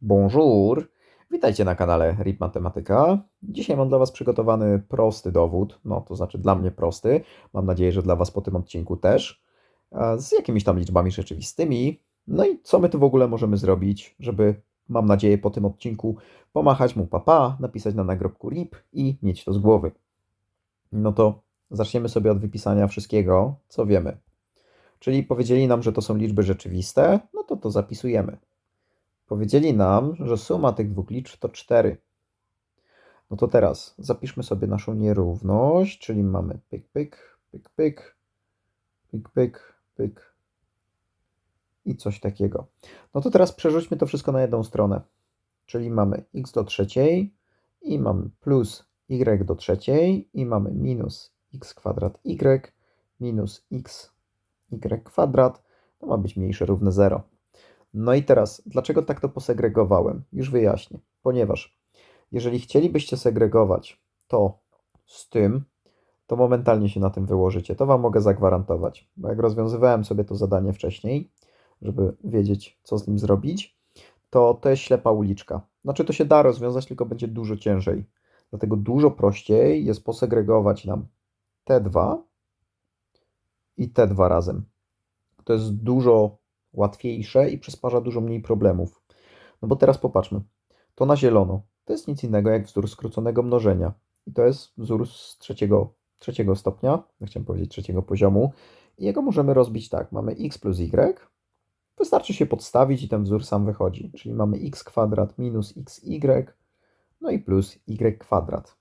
Bonjour! Witajcie na kanale RIP Matematyka. Dzisiaj mam dla Was przygotowany prosty dowód, no to znaczy dla mnie prosty, mam nadzieję, że dla Was po tym odcinku też, z jakimiś tam liczbami rzeczywistymi. No i co my tu w ogóle możemy zrobić, żeby, mam nadzieję, po tym odcinku pomachać mu papa, napisać na nagrobku RIP i mieć to z głowy. No to zaczniemy sobie od wypisania wszystkiego, co wiemy. Czyli powiedzieli nam, że to są liczby rzeczywiste, no to to zapisujemy. Powiedzieli nam, że suma tych dwóch liczb to 4. No to teraz zapiszmy sobie naszą nierówność, czyli mamy pyk, pyk, pyk, pyk, pyk, pyk, pyk i coś takiego. No to teraz przerzućmy to wszystko na jedną stronę, czyli mamy x do trzeciej i mamy plus y do trzeciej i mamy minus x kwadrat y minus x y kwadrat, to ma być mniejsze równe 0. No i teraz, dlaczego tak to posegregowałem? Już wyjaśnię. Ponieważ jeżeli chcielibyście segregować to z tym, to momentalnie się na tym wyłożycie. To Wam mogę zagwarantować. Bo jak rozwiązywałem sobie to zadanie wcześniej, żeby wiedzieć, co z nim zrobić, to to jest ślepa uliczka. Znaczy, to się da rozwiązać, tylko będzie dużo ciężej. Dlatego dużo prościej jest posegregować nam te dwa i te dwa razem. To jest dużo łatwiejsze i przysparza dużo mniej problemów. No bo teraz popatrzmy. To na zielono to jest nic innego jak wzór skróconego mnożenia. I to jest wzór z trzeciego, trzeciego stopnia, chciałem powiedzieć trzeciego poziomu. I jego możemy rozbić tak. Mamy x plus y. Wystarczy się podstawić i ten wzór sam wychodzi. Czyli mamy x kwadrat minus xy, no i plus y kwadrat.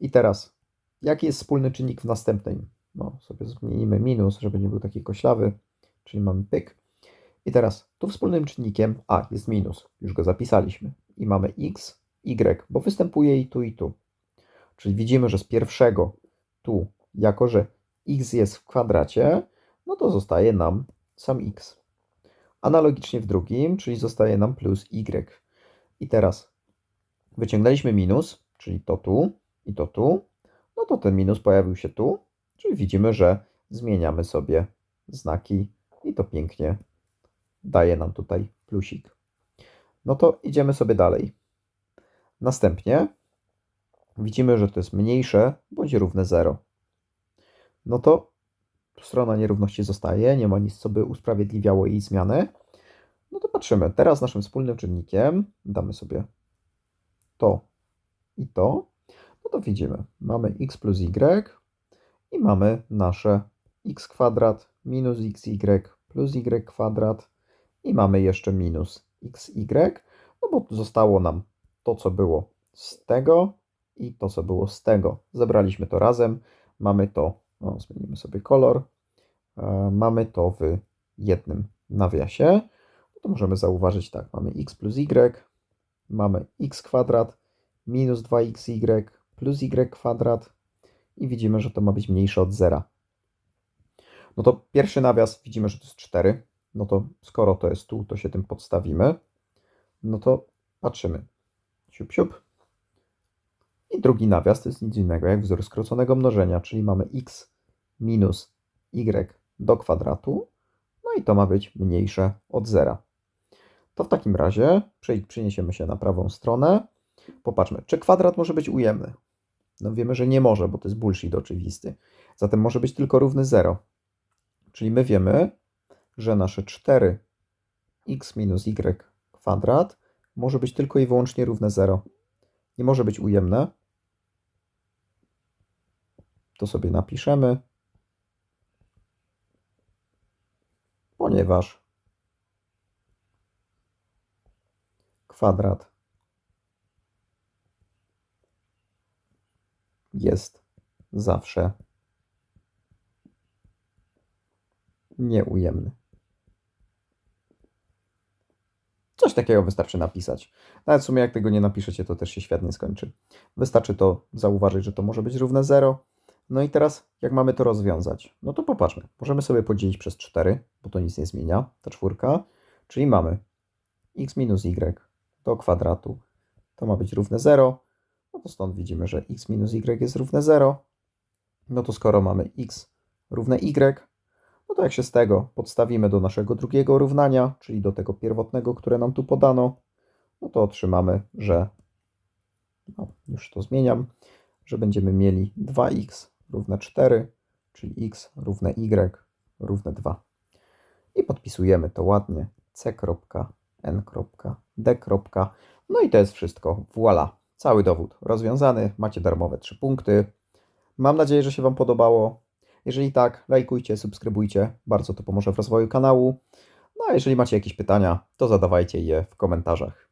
I teraz, jaki jest wspólny czynnik w następnej? No, sobie zmienimy minus, żeby nie był taki koślawy, czyli mamy pyk. I teraz tu wspólnym czynnikiem a jest minus, już go zapisaliśmy. I mamy x, y, bo występuje i tu, i tu. Czyli widzimy, że z pierwszego tu, jako że x jest w kwadracie, no to zostaje nam sam x. Analogicznie w drugim, czyli zostaje nam plus y. I teraz wyciągnęliśmy minus, czyli to tu i to tu, no to ten minus pojawił się tu, czyli widzimy, że zmieniamy sobie znaki i to pięknie daje nam tutaj plusik. No to idziemy sobie dalej. Następnie widzimy, że to jest mniejsze bądź równe 0. No to strona nierówności zostaje, nie ma nic, co by usprawiedliwiało jej zmianę. No to patrzymy. Teraz naszym wspólnym czynnikiem damy sobie to i to. No to widzimy, mamy x plus y i mamy nasze x kwadrat minus xy plus y kwadrat i mamy jeszcze minus xy, no bo zostało nam to, co było z tego i to, co było z tego. Zebraliśmy to razem, mamy to, no, zmienimy sobie kolor, e, mamy to w jednym nawiasie. No to możemy zauważyć tak, mamy x plus y, mamy x kwadrat minus 2xy plus y kwadrat i widzimy, że to ma być mniejsze od zera. No to pierwszy nawias widzimy, że to jest 4, no to skoro to jest tu, to się tym podstawimy. No to patrzymy. Siup, siup. I drugi nawias to jest nic innego jak wzór skróconego mnożenia, czyli mamy x minus y do kwadratu. No i to ma być mniejsze od zera. To w takim razie przeniesiemy się na prawą stronę. Popatrzmy, czy kwadrat może być ujemny? No wiemy, że nie może, bo to jest bullshit oczywisty. Zatem może być tylko równy 0. Czyli my wiemy, że nasze 4 x minus y kwadrat może być tylko i wyłącznie równe 0. Nie może być ujemne. To sobie napiszemy, ponieważ kwadrat jest zawsze nieujemny. Coś takiego wystarczy napisać. Nawet w sumie jak tego nie napiszecie, to też się świetnie skończy. Wystarczy to zauważyć, że to może być równe 0. No i teraz, jak mamy to rozwiązać? No to popatrzmy. Możemy sobie podzielić przez 4, bo to nic nie zmienia, ta czwórka. Czyli mamy x minus y do kwadratu. To ma być równe 0. No to stąd widzimy, że x minus y jest równe 0. No to skoro mamy x równe y, no to jak się z tego podstawimy do naszego drugiego równania, czyli do tego pierwotnego, które nam tu podano, no to otrzymamy, że no, już to zmieniam, że będziemy mieli 2x równe 4, czyli x równe y równe 2. I podpisujemy to ładnie c.n.d. No i to jest wszystko. Voila. Cały dowód rozwiązany. Macie darmowe 3 punkty. Mam nadzieję, że się Wam podobało. Jeżeli tak, lajkujcie, subskrybujcie. Bardzo to pomoże w rozwoju kanału. No a jeżeli macie jakieś pytania, to zadawajcie je w komentarzach.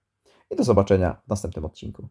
I do zobaczenia w następnym odcinku.